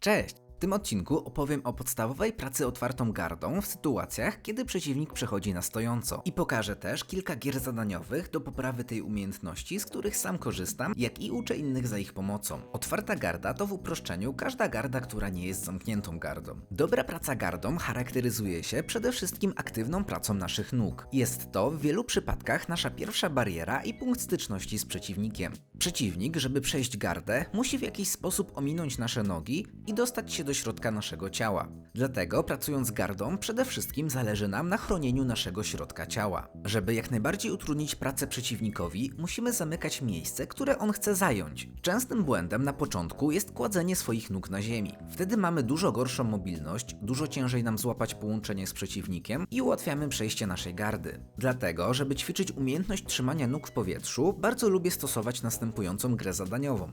Cześć! W tym odcinku opowiem o podstawowej pracy otwartą gardą w sytuacjach, kiedy przeciwnik przechodzi na stojąco. I pokażę też kilka gier zadaniowych do poprawy tej umiejętności, z których sam korzystam, jak i uczę innych za ich pomocą. Otwarta garda to w uproszczeniu każda garda, która nie jest zamkniętą gardą. Dobra praca gardą charakteryzuje się przede wszystkim aktywną pracą naszych nóg. Jest to w wielu przypadkach nasza pierwsza bariera i punkt styczności z przeciwnikiem. Przeciwnik, żeby przejść gardę, musi w jakiś sposób ominąć nasze nogi i dostać się do środka naszego ciała. Dlatego pracując gardą, przede wszystkim zależy nam na chronieniu naszego środka ciała. Żeby jak najbardziej utrudnić pracę przeciwnikowi, musimy zamykać miejsce, które on chce zająć. Częstym błędem na początku jest kładzenie swoich nóg na ziemi. Wtedy mamy dużo gorszą mobilność, dużo ciężej nam złapać połączenie z przeciwnikiem i ułatwiamy przejście naszej gardy. Dlatego, żeby ćwiczyć umiejętność trzymania nóg w powietrzu, bardzo lubię stosować następującą grę zadaniową.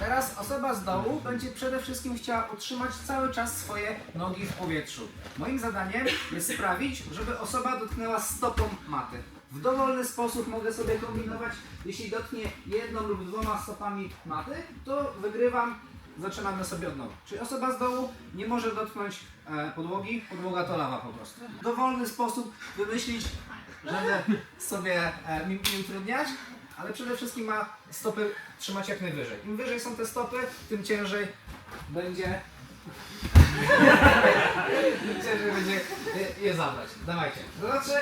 Teraz osoba z dołu będzie przede wszystkim chciała utrzymać cały czas swoje nogi w powietrzu. Moim zadaniem jest sprawić, żeby osoba dotknęła stopą maty. W dowolny sposób mogę sobie kombinować. Jeśli dotknie jedną lub dwoma stopami maty, to wygrywam. Zaczynamy sobie od nowa. Czyli osoba z dołu nie może dotknąć e, podłogi, podłoga to lawa po prostu. W dowolny sposób wymyślić, żeby sobie e, mi, mi utrudniać, ale przede wszystkim ma stopy trzymać jak najwyżej. Im wyżej są te stopy, tym ciężej będzie. tym ciężej będzie je, zabrać. Dawajcie. Znaczy,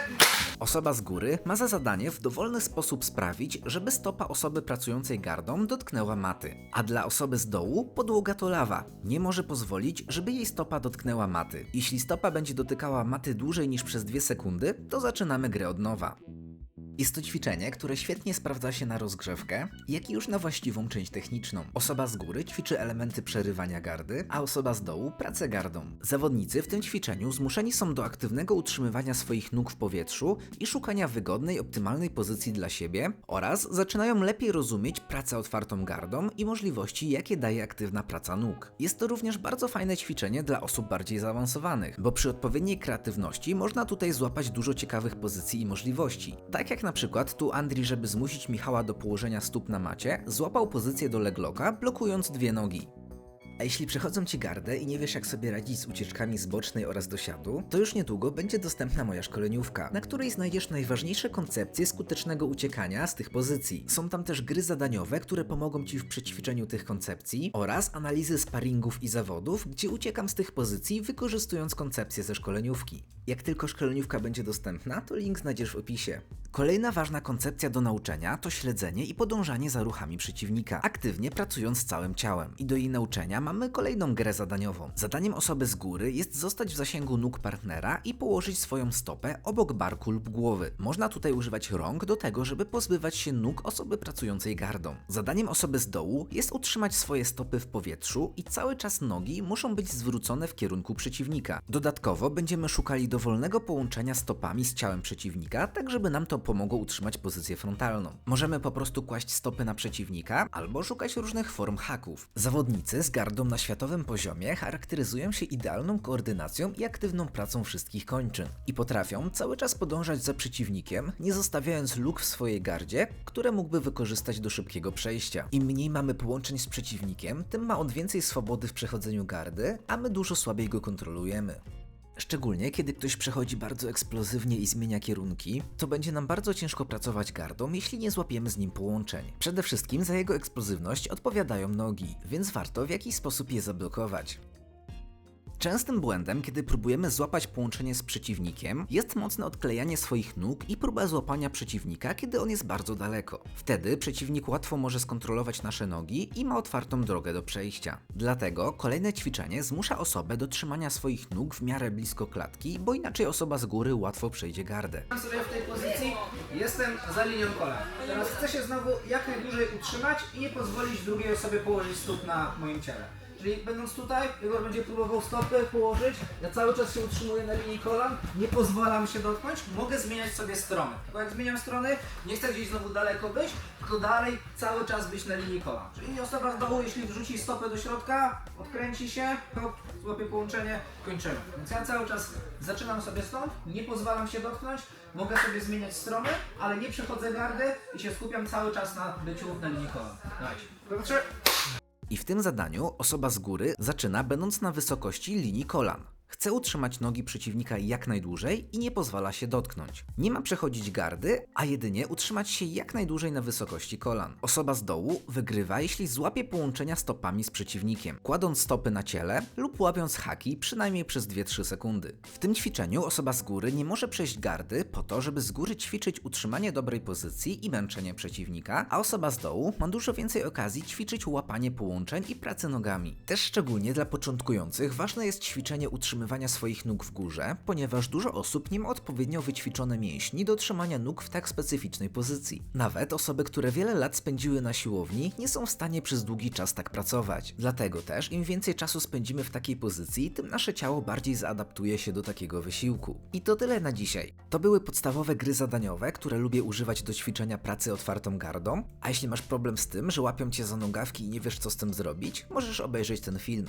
Osoba z góry ma za zadanie w dowolny sposób sprawić, żeby stopa osoby pracującej gardą dotknęła maty. A dla osoby z dołu podłoga to lawa. Nie może pozwolić, żeby jej stopa dotknęła maty. Jeśli stopa będzie dotykała maty dłużej niż przez 2 sekundy, to zaczynamy grę od nowa. Jest to ćwiczenie, które świetnie sprawdza się na rozgrzewkę, jak i już na właściwą część techniczną. Osoba z góry ćwiczy elementy przerywania gardy, a osoba z dołu pracę gardą. Zawodnicy w tym ćwiczeniu zmuszeni są do aktywnego utrzymywania swoich nóg w powietrzu i szukania wygodnej, optymalnej pozycji dla siebie oraz zaczynają lepiej rozumieć pracę otwartą gardą i możliwości, jakie daje aktywna praca nóg. Jest to również bardzo fajne ćwiczenie dla osób bardziej zaawansowanych, bo przy odpowiedniej kreatywności można tutaj złapać dużo ciekawych pozycji i możliwości. Tak jak na przykład tu Andri, żeby zmusić Michała do położenia stóp na macie, złapał pozycję do legloka, blokując dwie nogi. A jeśli przechodzą ci gardę i nie wiesz jak sobie radzić z ucieczkami z bocznej oraz dosiadu, to już niedługo będzie dostępna moja szkoleniówka, na której znajdziesz najważniejsze koncepcje skutecznego uciekania z tych pozycji. Są tam też gry zadaniowe, które pomogą ci w przećwiczeniu tych koncepcji oraz analizy sparingów i zawodów, gdzie uciekam z tych pozycji wykorzystując koncepcje ze szkoleniówki. Jak tylko szkoleniówka będzie dostępna, to link znajdziesz w opisie. Kolejna ważna koncepcja do nauczenia to śledzenie i podążanie za ruchami przeciwnika, aktywnie pracując całym ciałem. I do jej nauczenia mamy kolejną grę zadaniową. Zadaniem osoby z góry jest zostać w zasięgu nóg partnera i położyć swoją stopę obok barku lub głowy. Można tutaj używać rąk do tego, żeby pozbywać się nóg osoby pracującej gardą. Zadaniem osoby z dołu jest utrzymać swoje stopy w powietrzu i cały czas nogi muszą być zwrócone w kierunku przeciwnika. Dodatkowo będziemy szukali dowolnego połączenia stopami z ciałem przeciwnika, tak żeby nam to pomogło utrzymać pozycję frontalną. Możemy po prostu kłaść stopy na przeciwnika albo szukać różnych form haków. Zawodnicy z gardą na światowym poziomie charakteryzują się idealną koordynacją i aktywną pracą wszystkich kończyn i potrafią cały czas podążać za przeciwnikiem, nie zostawiając luk w swojej gardzie, które mógłby wykorzystać do szybkiego przejścia. Im mniej mamy połączeń z przeciwnikiem, tym ma on więcej swobody w przechodzeniu gardy, a my dużo słabiej go kontrolujemy. Szczególnie kiedy ktoś przechodzi bardzo eksplozywnie i zmienia kierunki, to będzie nam bardzo ciężko pracować gardą, jeśli nie złapiemy z nim połączeń. Przede wszystkim za jego eksplozywność odpowiadają nogi, więc warto w jakiś sposób je zablokować. Częstym błędem, kiedy próbujemy złapać połączenie z przeciwnikiem, jest mocne odklejanie swoich nóg i próba złapania przeciwnika, kiedy on jest bardzo daleko. Wtedy przeciwnik łatwo może skontrolować nasze nogi i ma otwartą drogę do przejścia. Dlatego kolejne ćwiczenie zmusza osobę do trzymania swoich nóg w miarę blisko klatki, bo inaczej osoba z góry łatwo przejdzie gardę. Mam sobie w tej pozycji, jestem za linią kolan. Teraz chcę się znowu jak najdłużej utrzymać i nie pozwolić drugiej osobie położyć stóp na moim ciele. Czyli będąc tutaj, Igor będzie próbował stopy położyć, ja cały czas się utrzymuję na linii kolan, nie pozwalam się dotknąć, mogę zmieniać sobie strony. Bo jak zmieniam strony, nie chcę gdzieś znowu daleko być, tylko dalej cały czas być na linii kolan. Czyli osoba z dołu, jeśli wrzuci stopę do środka, odkręci się, hop, złapie połączenie, kończymy. Więc ja cały czas zaczynam sobie stąd, nie pozwalam się dotknąć, mogę sobie zmieniać strony, ale nie przechodzę gardy i się skupiam cały czas na byciu na linii kolan. Dajcie. Znaczy, I w tym zadaniu osoba z góry zaczyna będąc na wysokości linii kolan. Chce utrzymać nogi przeciwnika jak najdłużej i nie pozwala się dotknąć. Nie ma przechodzić gardy, a jedynie utrzymać się jak najdłużej na wysokości kolan. Osoba z dołu wygrywa, jeśli złapie połączenia stopami z przeciwnikiem, kładąc stopy na ciele lub łapiąc haki przynajmniej przez 2-3 sekundy. W tym ćwiczeniu osoba z góry nie może przejść gardy po to, żeby z góry ćwiczyć utrzymanie dobrej pozycji i męczenie przeciwnika, a osoba z dołu ma dużo więcej okazji ćwiczyć łapanie połączeń i pracę nogami. Też szczególnie dla początkujących ważne jest ćwiczenie utrzymywania swoich nóg w górze, ponieważ dużo osób nie ma odpowiednio wyćwiczone mięśni do trzymania nóg w tak specyficznej pozycji. Nawet osoby, które wiele lat spędziły na siłowni, nie są w stanie przez długi czas tak pracować. Dlatego też im więcej czasu spędzimy w takiej pozycji, tym nasze ciało bardziej zaadaptuje się do takiego wysiłku. I to tyle na dzisiaj. To były podstawowe gry zadaniowe, które lubię używać do ćwiczenia pracy otwartą gardą, a jeśli masz problem z tym, że łapią cię za nogawki i nie wiesz co z tym zrobić, możesz obejrzeć ten film.